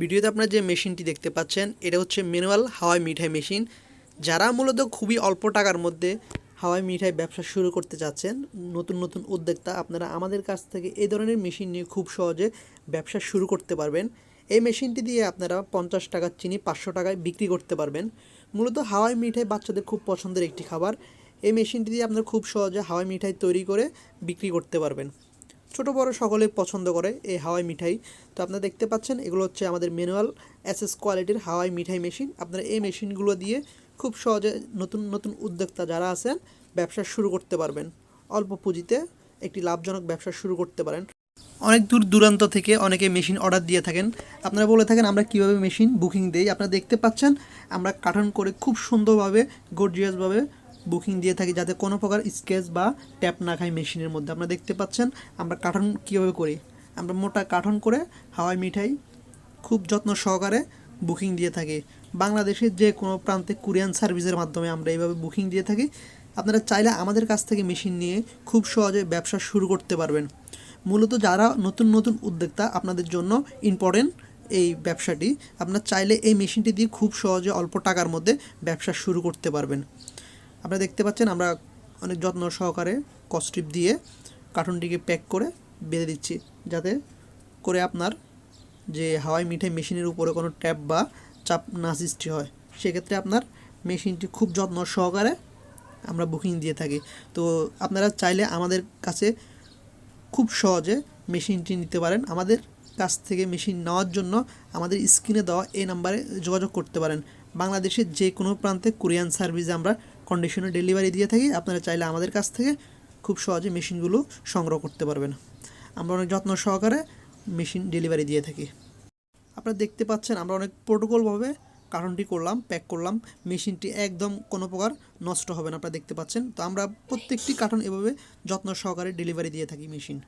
ভিডিওতে আপনারা যে মেশিনটি দেখতে পাচ্ছেন, এটা হচ্ছে ম্যানুয়াল হাওয়াই মিঠাই মেশিন। যারা মূলত খুবই অল্প টাকার মধ্যে হাওয়াই মিঠাই ব্যবসা শুরু করতে চাচ্ছেন, নতুন নতুন উদ্যোক্তা আপনারা আমাদের কাছ থেকে এই ধরনের মেশিন নিয়ে খুব সহজে ব্যবসা শুরু করতে পারবেন। এই মেশিনটি দিয়ে আপনারা পঞ্চাশ টাকার চিনি পাঁচশো টাকায় বিক্রি করতে পারবেন। মূলত হাওয়াই মিঠাই বাচ্চাদের খুব পছন্দের একটি খাবার। এই মেশিনটি দিয়ে আপনারা খুব সহজে হাওয়াই মিঠাই তৈরি করে বিক্রি করতে পারবেন। ছোট বড় সকলে পছন্দ করে এই হাওয়াই মিঠাই। তো আপনারা দেখতে পাচ্ছেন, এগুলো হচ্ছে আমাদের ম্যানুয়াল এসএস কোয়ালিটির হাওয়াই মিঠাই মেশিন আপনারা এই মেশিনগুলো দিয়ে খুব সহজে নতুন নতুন উদ্যোক্তা যারা আছেন, ব্যবসা শুরু করতে পারবেন। অল্প পুঁজিতে একটি লাভজনক ব্যবসা শুরু করতে পারেন। অনেক দূর দূরান্ত থেকে অনেকে মেশিন অর্ডার দিয়ে থাকেন। আপনারা বলে থাকেন, আমরা কীভাবে মেশিন বুকিং দিই? আপনারা দেখতে পাচ্ছেন, আমরা কার্টন করে খুব সুন্দরভাবে গর্জিয়াসভাবে বুকিং দিয়ে থাকি যাতে কোনো প্রকার স্কেচ বা ট্যাপ না খায় মেশিনের মধ্যে। আপনারা দেখতে পাচ্ছেন, আমরা কার্টন কীভাবে করি? আমরা মোটা কার্টন করে হাওয়াই মিঠাই খুব যত্ন সহকারে বুকিং দিয়ে থাকি। বাংলাদেশের যে কোনো প্রান্তে কুরিয়ান সার্ভিসের মাধ্যমে আমরা এইভাবে বুকিং দিয়ে থাকি। আপনারা চাইলে আমাদের কাছ থেকে মেশিন নিয়ে খুব সহজে ব্যবসা শুরু করতে পারবেন। মূলত যারা নতুন নতুন উদ্যোক্তা, আপনাদের জন্য ইম্পর্টেন্ট এই ব্যবসাটি। আপনারা চাইলে এই মেশিনটি দিয়ে খুব সহজে অল্প টাকার মধ্যে ব্যবসা শুরু করতে পারবেন। আপনারা দেখতে পাচ্ছেন আমরা অনেক যত্ন সহকারে কস্ট্রিপ দিয়ে কার্টুনটিকে প্যাক করে বেঁধে দিচ্ছি, যাতে করে আপনার যে হাওয়াই মিঠাই মেশিনের উপরে কোনো ট্যাপ বা চাপ না সৃষ্টি হয়। সেক্ষেত্রে আপনার মেশিনটি খুব যত্ন সহকারে আমরা বুকিং দিয়ে থাকি। তো আপনারা চাইলে আমাদের কাছে খুব সহজে মেশিনটি নিতে পারেন। আমাদের কাছ থেকে মেশিন নেওয়ার জন্য আমাদের স্ক্রিনে দেওয়া এই নাম্বারে যোগাযোগ করতে পারেন। বাংলাদেশের যে কোনো প্রান্তে কোরিয়ান সার্ভিসে আমরা কন্ডিশনে ডেলিভারি দিয়ে থাকি। আপনারা চাইলে আমাদের কাছ থেকে খুব সহজে মেশিনগুলো সংগ্রহ করতে পারবেন। আমরা অনেক যত্ন সহকারে মেশিন ডেলিভারি দিয়ে থাকি। আপনারা দেখতে পাচ্ছেন আমরা অনেক প্রোটোকলভাবে কার্টনটি করলাম, প্যাক করলাম। মেশিনটি একদম কোনো প্রকার নষ্ট হবে না, আপনারা দেখতে পাচ্ছেন। তো আমরা প্রত্যেকটি কার্টন এভাবে যত্ন সহকারে ডেলিভারি দিয়ে থাকি মেশিন।